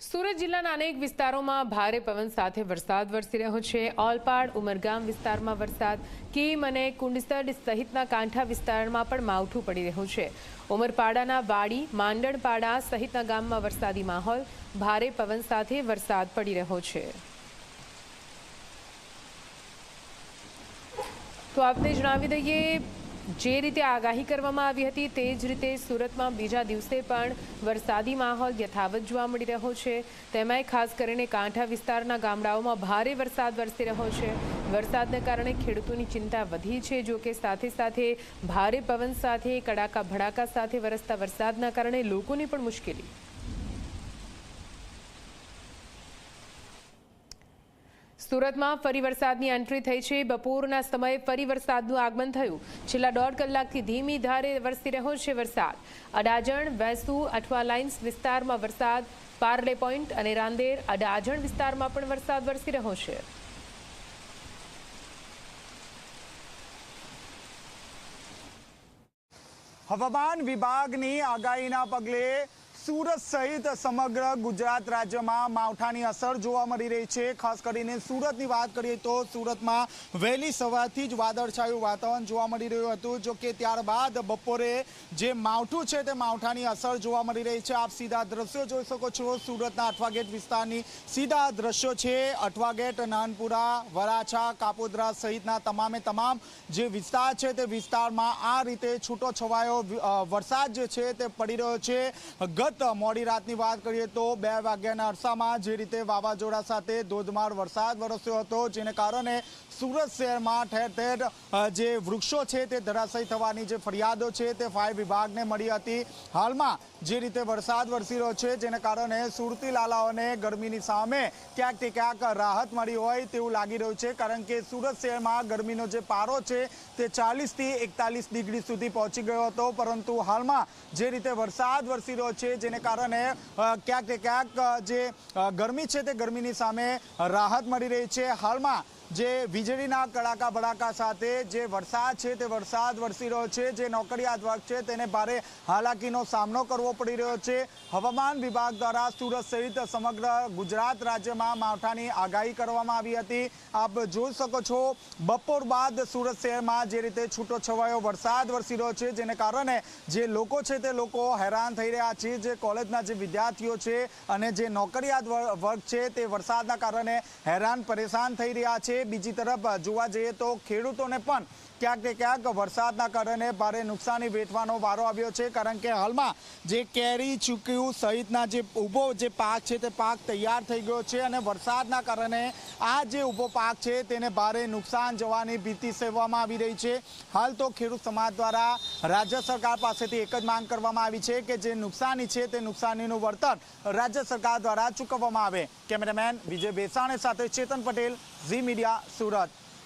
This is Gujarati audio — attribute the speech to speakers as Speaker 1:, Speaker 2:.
Speaker 1: સુરત જિલ્લાના અનેક વિસ્તારોમાં ભારે પવન સાથે વરસાદ વરસી રહ્યો છે. ઓલપાડ, ઉમરગામ વિસ્તારમાં વરસાદ, કીમ અને કુંડસડ સહિતના કાંઠા વિસ્તારમાં પણ માવઠું પડી રહ્યું છે. ઉમરપાડાના વાડી, માંડણપાડા સહિતના ગામમાં વરસાદી માહોલ, ભારે પવન સાથે વરસાદ પડી રહ્યો છે. તો આપને જણાવી દઈએ જે રીતે આગાહી કરવામાં આવી હતી તે જ રીતે સુરતમાં બીજા દિવસે પણ વરસાદી માહોલ યથાવત જોવા મળી રહ્યો છે. તેમાંય ખાસ કરીને કાંઠા વિસ્તારના ગામડાઓમાં ભારે વરસાદ વરસી રહ્યો છે. વરસાદને કારણે ખેડૂતોની ચિંતા વધી છે. જો કે સાથે સાથે ભારે પવન સાથે, કડાકા ભડાકા સાથે વરસતા વરસાદના કારણે લોકોની પણ મુશ્કેલી સુરતમાં ફરી વરસાદની એન્ટ્રી થઈ છે. બપોરના સમયે ફરી વરસાદનું આગમન થયું. છેલ્લા દોઢ કલાકથી ધીમી ધારે વરસી રહ્યો છે વરસાદ. અડાજણ, વેસુ અઠવા લાઇન્સ વિસ્તારમાં વરસાદ પાર્લે પોઈન્ટ અને રાંદેર અડાજણ વિસ્તારમાં પણ વરસાદ વરસી રહ્યો છે.
Speaker 2: હવામાન વિભાગની આગાહીના પગલે સુરત સહિત સમગ્ર ગુજરાત રાજ્યમાં માવઠાની અસર જોવા મળી રહી છે. ખાસ કરીને સુરતની વાત કરીએ તો સુરતમાં વહેલી સવારથી જ વાદળછાયું વાતાવરણ જોવા મળી રહ્યું હતું, જો કે ત્યારબાદ બપોરે જે માવઠું છે તે માવઠાની અસર જોવા મળી રહી છે. આપ સીધા દ્રશ્યો જોઈ શકો છો. સુરતના અઠવાગેટ વિસ્તારની સીધા દ્રશ્યો છે. અઠવાગેટ નાનપુરા, વરાછા, કાપોદ્રા સહિતના તમામે તમામ જે વિસ્તાર છે તે વિસ્તારમાં આ રીતે છૂટો છવાયો વરસાદ જે છે તે પડી રહ્યો છે. ગત મોડી રાતની વાત કરીએ તો બે વાગ્યાના અરસામાં જે રીતે વાવાઝોડા સાથે ધોધમાર વરસાદ વરસ્યો હતો, જેને કારણે સુરત શહેરમાં ઠેર ઠેર જે વૃક્ષો છે તે ધરાશયી થવાની જે ફરિયાદો છે તે ફાયર વિભાગને મળી હતી. હાલમાં જે રીતે વરસાદ વરસી રહ્યો છે, જેને કારણે સુરતી લાલાઓને ગરમીની સામે ક્યાંક તે ક્યાંક રાહત મળી હોય તેવું લાગી રહ્યું છે, કારણ કે સુરત શહેરમાં ગરમીનો જે પારો છે તે ચાલીસથી એકતાલીસ ડિગ્રી સુધી પહોંચી ગયો હતો. પરંતુ હાલમાં જે રીતે વરસાદ વરસી રહ્યો છે જેને કારણે ક્યાંક ક્યાંક જે ગરમી છે તે ગરમીની સામે રાહત મળી રહી છે. હાલમાં જે વીજળીના કડાકા ભડાકા સાથે જે વરસાદ છે તે વરસાદ વરસી રહ્યો છે, જે નોકરિયાત વર્ગ છે તેને ભારે હાલાકીનો સામનો કરવો પડી રહ્યો છે. હવામાન વિભાગ દ્વારા સુરત સહિત સમગ્ર ગુજરાત રાજ્યમાં માવઠાની આગાહી કરવામાં આવી હતી. આપ જોઈ શકો છો, બપોર બાદ સુરત શહેરમાં જે રીતે છૂટો છવાયો વરસાદ વરસી રહ્યો છે, જેને કારણે જે લોકો છે તે લોકો હેરાન થઈ રહ્યા છે, જે કોલેજના જે વિદ્યાર્થીઓ છે અને જે નોકરિયાત વર્ગ છે તે વરસાદના કારણે હેરાન, પરેશાન થઈ રહ્યા બીજી તરફ જોવા જઈએ તો ખેડૂતોને પણ ક્યાંક ક્યાંક વરસાદના કારણે ભારે નુકસાની વેઠવાનો વારો આવ્યો છે, કારણ કે હાલમાં જે કેરી, ચૂક્યું સહિતના જે ઊભો જે પાક છે, તે પાક તૈયાર થઈ ગયો છે અને વરસાદના કારણે આ જે ઊભો પાક છે, તેને ભારે નુકસાન જવાની ભીતિ સેવવામાં આવી રહી છે. હાલ તો ખેડૂત સમાજ દ્વારા રાજ્ય સરકાર પાસેથી એક જ માંગ કરવામાં આવી છે કે જે નુકસાની છે, તે નુકસાનીનું વળતર રાજ્ય સરકાર દ્વારા ચૂકવવામાં આવે. કેમેરામેન વિજય બેસાણે સાથે ચેતન પટેલ, ઝી મીડિયા સુરત.